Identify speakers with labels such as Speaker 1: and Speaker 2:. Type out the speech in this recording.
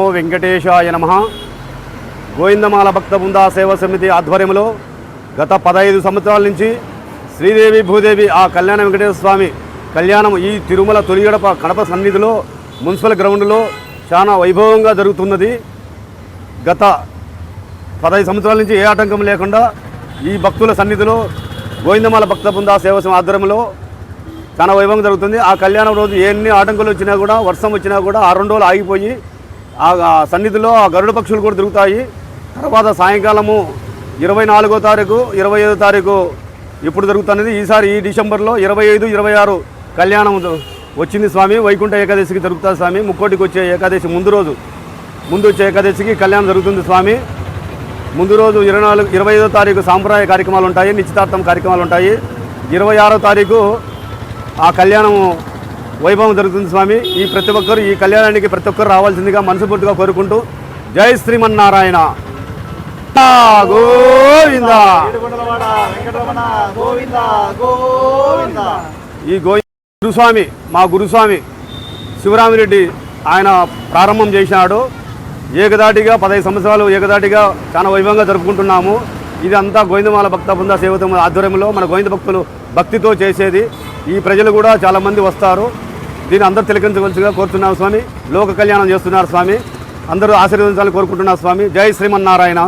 Speaker 1: ఓ వెంకటేశాయ నమ. గోవిందమాల భక్త బృందా సేవా సమితి ఆధ్వర్యంలో గత పదహైదు సంవత్సరాల నుంచి శ్రీదేవి భూదేవి ఆ కళ్యాణ వెంకటేశ్వర స్వామి కళ్యాణం ఈ తిరుమల తొలిగడప కడప సన్నిధిలో మున్సిపల్ గ్రౌండ్లో చాలా వైభవంగా జరుగుతున్నది. గత పదహైదు సంవత్సరాల నుంచి ఏ ఆటంకం లేకుండా ఈ భక్తుల సన్నిధిలో గోవిందమాల భక్త బృందా సేవా ఆధ్వర్యంలో చాలా వైభవం జరుగుతుంది. ఆ కళ్యాణం రోజు ఎన్ని ఆటంకాలు వచ్చినా కూడా వర్షం వచ్చినా కూడా ఆ రెండు రోజులు ఆగిపోయి ఆ సన్నిధిలో ఆ గరుడ పక్షులు కూడా తిరుగుతాయి. తర్వాత సాయంకాలము ఇరవై నాలుగో తారీఖు ఇరవై ఐదో తారీఖు ఇప్పుడు జరుగుతున్నది? ఈసారి ఈ డిసెంబర్లో ఇరవై ఐదు ఇరవై ఆరు కళ్యాణం వచ్చింది స్వామి. వైకుంఠ ఏకాదశికి జరుగుతుంది స్వామి. ముక్కోటికి వచ్చే ఏకాదశి ముందు రోజు ముందు వచ్చే ఏకాదశికి కళ్యాణం జరుగుతుంది స్వామి. ముందు రోజు ఇరవై నాలుగు ఇరవై ఐదో తారీఖు సాంప్రదాయ కార్యక్రమాలు ఉంటాయి నిశ్చితార్థం కార్యక్రమాలు ఉంటాయి. ఇరవై ఆరో తారీఖు ఆ కళ్యాణం వైభవం జరుగుతుంది స్వామి. ఈ ప్రతి ఒక్కరు ఈ కళ్యాణానికి ప్రతి ఒక్కరు రావాల్సిందిగా మనసుపూర్తిగా కోరుకుంటూ జై శ్రీమన్నారాయణ. గోవింద.
Speaker 2: గోవింద
Speaker 1: ఈ గురుస్వామి మా గురుస్వామి శివరామిరెడ్డి ఆయన ప్రారంభం చేసినాడు ఏకదాటిగా పదహైదు సంవత్సరాలు ఏకదాటిగా చాలా వైభవంగా జరుపుకుంటున్నాము. ఇది అంతా గోవిందమాల భక్త బృంద సేవతం ఆధ్వర్యంలో మన గోవింద భక్తులు భక్తితో చేసేది. ఈ ప్రజలు కూడా చాలామంది వస్తారు. దీన్ని అందరూ తిలకించవలసిగా కోరుతున్నాం స్వామి. లోక కళ్యాణం చేస్తున్నారు స్వామి. అందరూ ఆశీర్వదించాలని కోరుకుంటున్నారు స్వామి. జై శ్రీమన్నారాయణ.